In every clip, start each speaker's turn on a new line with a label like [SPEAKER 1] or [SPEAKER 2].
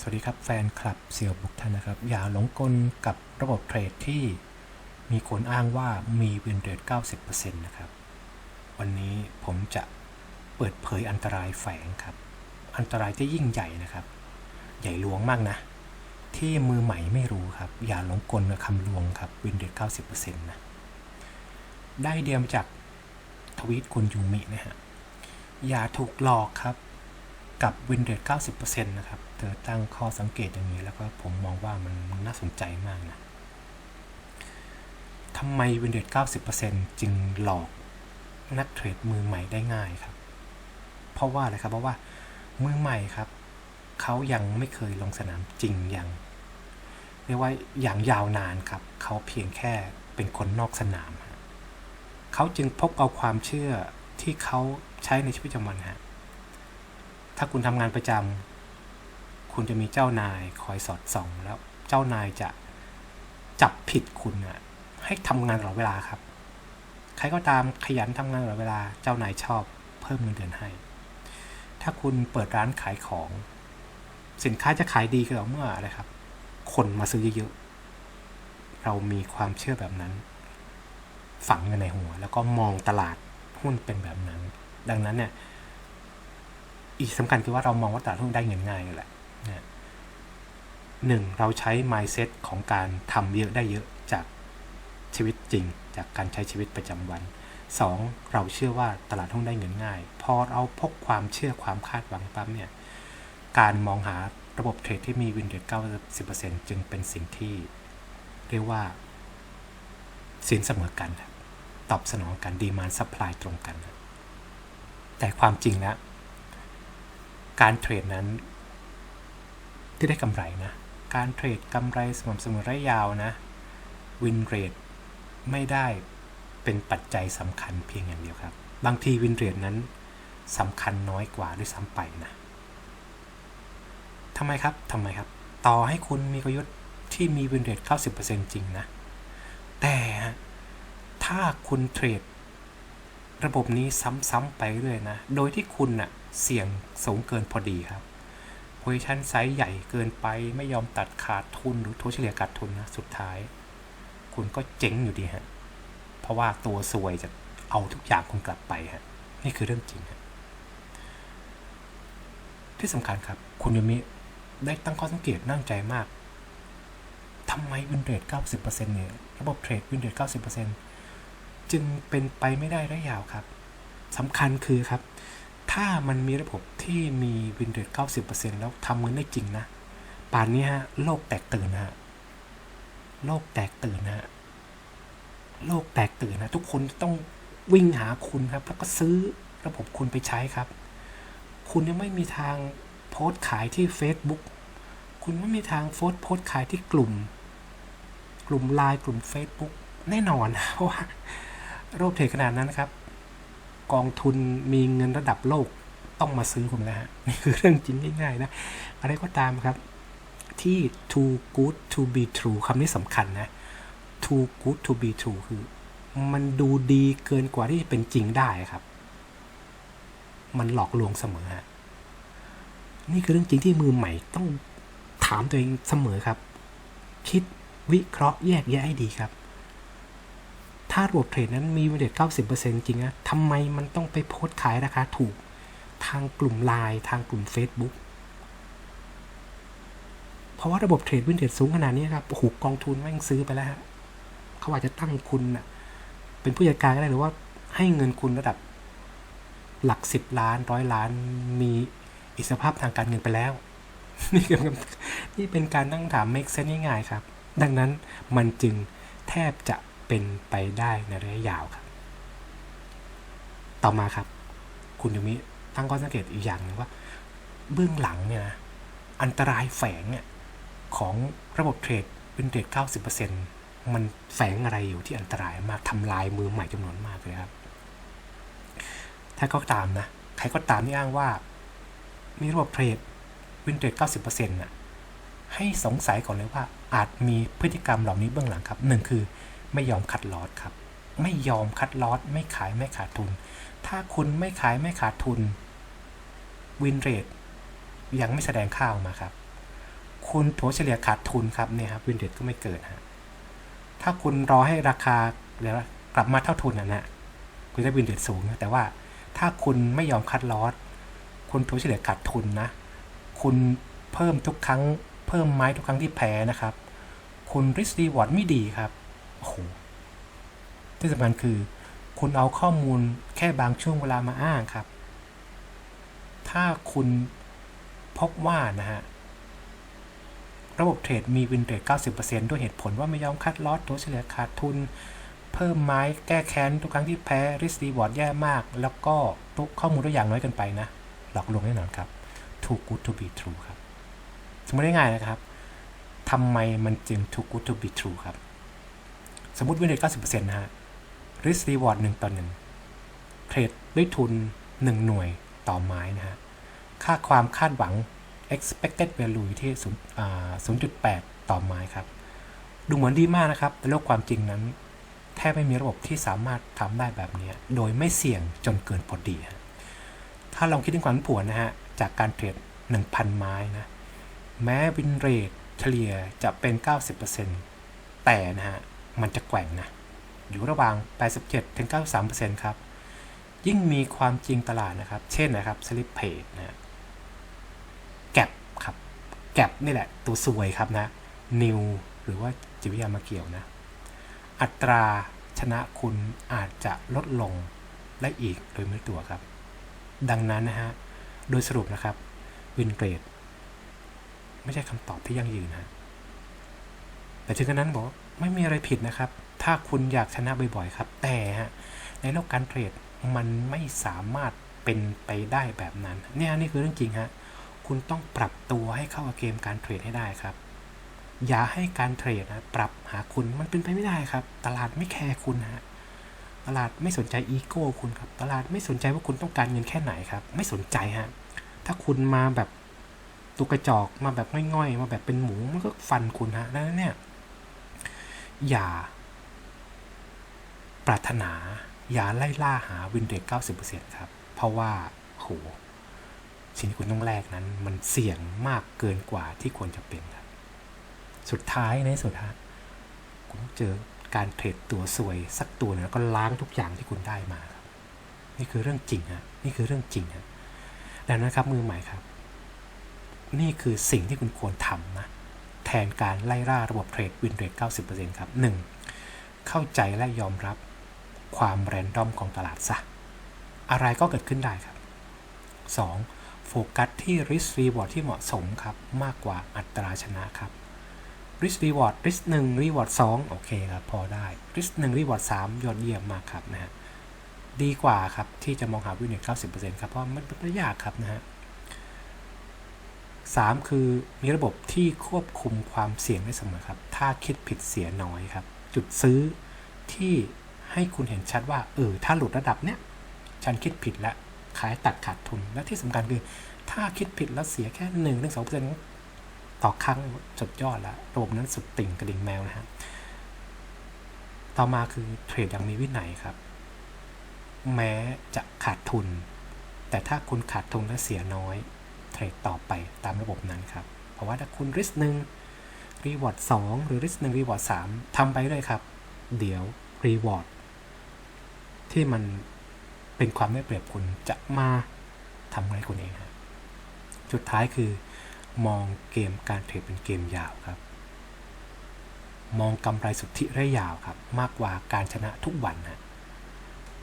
[SPEAKER 1] สวัสดีครับแฟนคลับเสี่ยวบุกท่านนะครับ อย่าหลงกลกับระบบเทรดที่มีคนอ้างว่ามีวินเรท90%นะครับ วันนี้ผมจะเปิดเผยอันตรายแฝงครับ อันตรายที่ยิ่งใหญ่นะครับ ใหญ่หลวงมากนะ ที่มือใหม่ไม่รู้ครับ อย่าหลงกลกับคำลวงครับวินเรท90%นะได้เดียมาจากทวีตคุณยูมินะฮะอย่าถูกหลอกครับ กับวินเรท90%นะครับ เธอตั้งข้อสังเกตอย่างนี้ แล้วก็ผมมองว่ามันน่าสนใจมากนะทำไมวินเรท90%จึงหลอกนักเทรดมือใหม่ได้ง่ายครับ เพราะว่าอะไรครับ เพราะว่ามือใหม่ครับ เขายังไม่เคยลงสนามจริงอย่างเรียกว่าอย่างยาวนานครับ เขาเพียงแค่เป็นคนนอกสนาม เขาจึงพกเอาความเชื่อที่เขาใช้ในชีวิตประจำวันฮะ ถ้าคุณทำงานประจำคุณจะมีเจ้านายคอยสอดส่อง แล้วเจ้านายจะจับผิดคุณอะให้ทำงานตลอดเวลาครับ ใครก็ตามขยันทำงานตลอดเวลาเจ้านายชอบเพิ่มเงินเดือนให้ ถ้าคุณเปิดร้านขายของ สินค้าจะขายดีก็ต่อเมื่ออะไรครับ คนมาซื้อเยอะๆเรามีความเชื่อแบบนั้น ฝังอยู่ในหัว แล้วก็มองตลาดหุ้นเป็นแบบนั้น ดังนั้นเนี่ย อีกสำคัญคือว่าเรามองว่าตลาดหุ้นได้เงินง่ายเลยแหละหนึ่งเราใช้ mindset ของการทำเยอะได้เยอะจากชีวิตจริง จากการใช้ชีวิตประจำวันสองเราเชื่อว่าตลาดหุ้นได้เงินง่าย พอเราพกความเชื่อความคาดหวังปั๊บเนี่ยการมองหาระบบเทรดที่มีวินเดอรท90%จึงเป็นสิ่งที่ เรียกว่าสินเสมอกันครับตอบสนองกันดีมานซัพพลายตรงกัน แต่ความจริงแล้ว การเทรดนั้น ที่ได้กำไรนะ การเทรดกำไรสม่ำเสมอระยะยาวนะวินเรทไม่ได้เป็นปัจจัยสำคัญเพียงอย่างเดียวครับ บางทีวินเรทนั้นสำคัญน้อยกว่าด้วยซ้ำไปนะทำไมครับทำไมครับ ต่อให้คุณมีกลยุทธ์ที่มีวินเรท90%จริงนะ แต่ถ้าคุณเทรดระบบนี้ซ้ำๆไปเรื่อยนะ โดยที่คุณน่ะ เสี่ยงสูงเกินพอดีครับโพซิชันไซส์ใหญ่เกินไปไม่ยอมตัดขาดทุนหรือทัวเฉลี่ยขาดทุนนะสุดท้าย คุณก็เจ๊งอยู่ดีฮะเพราะว่าตัวซวยจะเอาทุกอย่างคุณกลับไปฮะนี่คือเรื่องจริงฮะที่สำคัญครับ คุณยูมิได้ตั้งข้อสังเกตน่าสนใจมากทำไมวินเรท90%เนี่ยระบบเทรดวินเรท90%จึงเป็นไปไม่ได้ระยะยาวครับสำคัญคือครับ ถ้ามันมีระบบที่มีวินเรท90%แล้วทำเงินได้จริงนะ ป่านนี้ฮะ โลกแตกตื่นฮะ โลกแตกตื่นนะฮะ โลกแตกตื่นนะ ทุกคนต้องวิ่งหาคุณครับ แล้วก็ซื้อระบบคุณไปใช้ครับ คุณยังไม่มีทางโพสต์ขายที่ Facebook คุณไม่มีทางโพสต์โพสต์ขายที่กลุ่ม กลุ่มไลน์กลุ่ม Facebook แน่นอนนะเพราะว่าโรคเทรดขนาดนั้นนะครับ กองทุนมีเงินระดับโลกต้องมาซื้อผมแล้วฮะนี่คือเรื่องจริงง่ายๆนะ อะไรก็ตามครับที่ too good to be true คำนี้สำคัญนะ too good to be true คือ มันดูดีเกินกว่าที่จะเป็นจริงได้ครับ มันหลอกลวงเสมอฮะนี่คือเรื่องจริงที่มือใหม่ต้องถามตัวเองเสมอครับ คิดวิเคราะห์แยกแยะให้ดีครับ ถ้าระบบเทรดนั้นมีวินเรท90%จริงนะทำไมมันต้องไปโพสขายราคาถูก ทางกลุ่มไลน์ทางกลุ่ม Facebook เพราะว่าระบบเทรดวินเรทสูงขนาดนี้ครับโอ้โหกองทุนแม่งซื้อไปแล้วฮะเขาอาจจะตั้งคุณนะเป็นผู้จัดการก็ได้หรือว่าให้เงินคุณระดับหลักสิบล้านร้อยล้านมีอิสรภาพทางการเงินไปแล้ว นี่คือนี่เป็นการตั้งถาม make sense ง่ายๆครับ ดังนั้นมันจึงแทบจะ เป็นไปได้ในระยะยาวครับ ต่อมาครับ คุณยูมิตั้งข้อสังเกตอีกอย่างนึงว่า เบื้องหลังเนี่ยนะอันตรายแฝงเนี่ยของระบบเทรดเป็นเทรด90%มันแฝงอะไรอยู่ที่อันตรายมากทำลายมือใหม่จำนวนมากเลยครับ ถ้าก็ตามนะ ใครก็ตามที่อ้างว่า มีระบบเทรดวินเทรด90%น่ะให้สงสัยก่อนเลยว่าอาจมีพฤติกรรมเหล่านี้เบื้องหลังครับหนึ่งคือ ไม่ยอมคัดลอตครับ ไม่ยอมคัดลอตไม่ขายไม่ขาดทุน ถ้าคุณไม่ขายไม่ขาดทุนวินเรทยังไม่แสดงค่าออกมาครับ คุณถัวเฉลี่ยขาดทุนครับเนี่ยครับวินเทก็ไม่เกิดฮะถ้าคุณรอให้ราคาเดี๋ยวกลับมาเท่าทุนนะนะคุณจะวินเรทสูงนะแต่ว่าถ้าคุณไม่ยอมคัดลอสคุณถัวเฉลี่ยขาดทุนนะ คุณเพิ่มทุกครั้งเพิ่มไม้ทุกครั้งที่แพ้นะครับ คุณริสตีวอร์ดไม่ดีครับ โอ้โหที่สำคัญคือ คุณเอาข้อมูลแค่บางช่วงเวลามาอ้างครับ ถ้าคุณพบว่านะฮะ ระบบเทรดมีวินเรท90%ด้วยเหตุผลว่าไม่ยอมคัดลอสตัวเฉลี่ยขาดทุน เพิ่มไม้แก้แค้นทุกครั้งที่แพ้ริสตีวอร์ดแย่มาก แล้วก็ทุกข้อมูลตัวอย่างน้อยเกินไปนะ หลอกลวงแน่นอนครับ too good to be true ครับสมมติง่ายนะครับทำไมมันจึง too good to be true ครับ สมมติวินเรท90%นะฮะ risk reward 1ต่อ1เทรดด้วยทุน 1 หน่วยต่อไม้นะฮะ ค่าความคาดหวัง expected value ที่0.8 ต่อไม้ครับ ดูเหมือนดีมากนะครับ แต่โลกความจริงนั้น แทบไม่มีระบบที่สามารถทำได้แบบนี้ โดยไม่เสี่ยงจนเกินพอดี ถ้าลองคิดถึงความผันผวนนะฮะ จากการเทรด 1,000 ไม้นะ แม้วินเรทเฉลี่ยจะเป็น 90%แต่นะฮะ มันจะแกว่งนะ อยู่ระหว่าง 87-93%ครับ ยิ่งมีความจริงตลาดนะครับ เช่นนะครับสลิปเพจนะแกบครับแกบนี่แหละตัวสวยครับนะนิวหรือว่าจิตวิทยามาเกี่ยวนะ อัตราชนะคุณอาจจะลดลงได้อีกโดยไม่ตัวครับ ดังนั้นนะฮะ โดยสรุปนะครับ วินเกรด ไม่ใช่คำตอบที่ยั่งยืนนะแต่ถึงกระนั้นบอก ไม่มีอะไรผิดนะครับ ถ้าคุณอยากชนะบ่อยๆครับ แต่ฮะในโลกการเทรดมันไม่สามารถเป็นไปได้แบบนั้น เนี่ยนี่คือเรื่องจริงฮะ คุณต้องปรับตัวให้เข้ากับเกมการเทรดให้ได้ครับ อย่าให้การเทรดนะปรับหาคุณมันเป็นไปไม่ได้ครับ ตลาดไม่แคร์คุณฮะ ตลาดไม่สนใจอีโก้คุณครับ ตลาดไม่สนใจว่าคุณต้องการเงินแค่ไหนครับ ไม่สนใจฮะ ถ้าคุณมาแบบตุกกระจอกมาแบบง่อยๆ มาแบบเป็นหมูมันก็ฟันคุณฮะดังนั้นเนี่ย อย่า ปรารถนา อย่าไล่ล่าหาวินเรท90%ครับ เพราะว่าโหสิ่งที่คุณต้องแลกนั้น มันเสี่ยงมากเกินกว่าที่ควรจะเป็นครับ สุดท้ายในสุดฮะคุณเจอการเทรดตัวสวยสักตัวหนึงแล้วก็ล้างทุกอย่างที่คุณได้มาครับ นี่คือเรื่องจริงฮะนี่คือเรื่องจริงฮะดังนั้นครับมือใหม่ครับ นี่คือสิ่งที่คุณควรทำนะ แทนการไล่ล่าระบบเทรดวินเรท90%ครับ 1. เข้าใจและยอมรับความแรนดอมของตลาดซะ อะไรก็เกิดขึ้นได้ครับ 2. โฟกัสที่ risk reward ที่เหมาะสมครับ มากกว่าอัตราชนะครับ risk reward risk 1 reward 2 โอเคครับ พอได้ risk 1 reward 3 ยอดเยี่ยมมากครับนะฮะดีกว่าครับ ที่จะมองหาวินเรท90%ครับ เพราะมันเป็นยากครับนะฮะ 3 คือมีระบบที่ควบคุมความเสี่ยงได้เสมอครับ ถ้าคิดผิดเสียน้อยครับ จุดซื้อที่ให้คุณเห็นชัดว่า เออ ถ้าหลุดระดับเนี้ย ฉันคิดผิดแล้วขายตัดขาดทุน และที่สำคัญคือ ถ้าคิดผิดแล้วเสียแค่หนึ่งถึงสองเปอร์เซ็นต์ต่อครั้งสุดยอดล้วระบบนั้นสุดติ่งกระดิ่งแมวนะฮะ ต่อมาคือเทรดอย่างมีวินัยครับ แม้จะขาดทุน แต่ถ้าคุณขาดทุนและเสียน้อย เทรดต่อไปตามระบบนั้นครับ เพราะว่าถ้าคุณ risk 1 reward 2หรือ risk 1 reward 3ทำไปเลยครับ เดี๋ยว reward ที่มันเป็นความไม่เปรียบคุณจะมาทำอะไรคุณเองครับสุดท้ายคือ มองเกมการเทรดเป็นเกมยาวครับ มองกำไรสุทธิระยะยาวครับ มากกว่าการชนะทุกวันนะ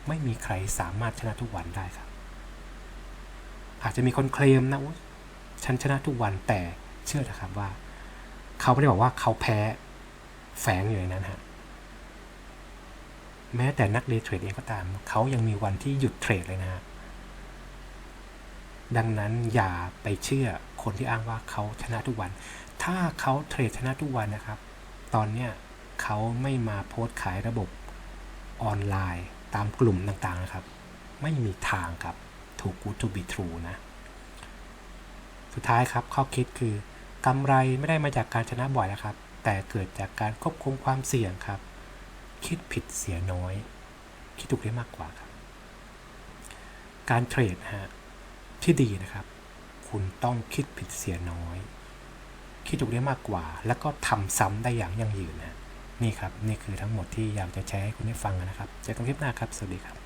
[SPEAKER 1] ไม่มีใครสามารถชนะทุกวันได้ครับ อาจจะมีคนเคลมนะว่าฉันชนะทุกวันแต่เชื่อเถอะครับว่า เขาไม่ได้บอกว่าเขาแพ้แฝงอยู่ในนั้นฮะแม้แต่นักเดย์เทรดเองก็ตาม เขายังมีวันที่หยุดเทรดเลยนะฮะดังนั้นอย่าไปเชื่อคนที่อ้างว่าเขาชนะทุกวัน ถ้าเขาเทรดชนะทุกวันนะครับ ตอนเนี้ยเขาไม่มาโพสต์ขายระบบออนไลน์ตามกลุ่มต่างๆนะครับ ไม่มีทางครับ ถูก good to be true นะ สุดท้ายครับข้อคิดคือกำไรไม่ได้มาจากการชนะบ่อยนะครับ แต่เกิดจากการควบคุมความเสี่ยงครับ คิดผิดเสียน้อย คิดถูกได้มากกว่าครับ การเทรดฮะที่ดีนะครับ คุณต้องคิดผิดเสียน้อย คิดถูกได้มากกว่า แล้วก็ทำซ้ำได้อย่างยั่งยืนนะนี่ครับ นี่คือทั้งหมดที่อยากจะแชร์ให้คุณได้ฟังนะครับเจอกันคลิปหน้าครับ สวัสดีครับ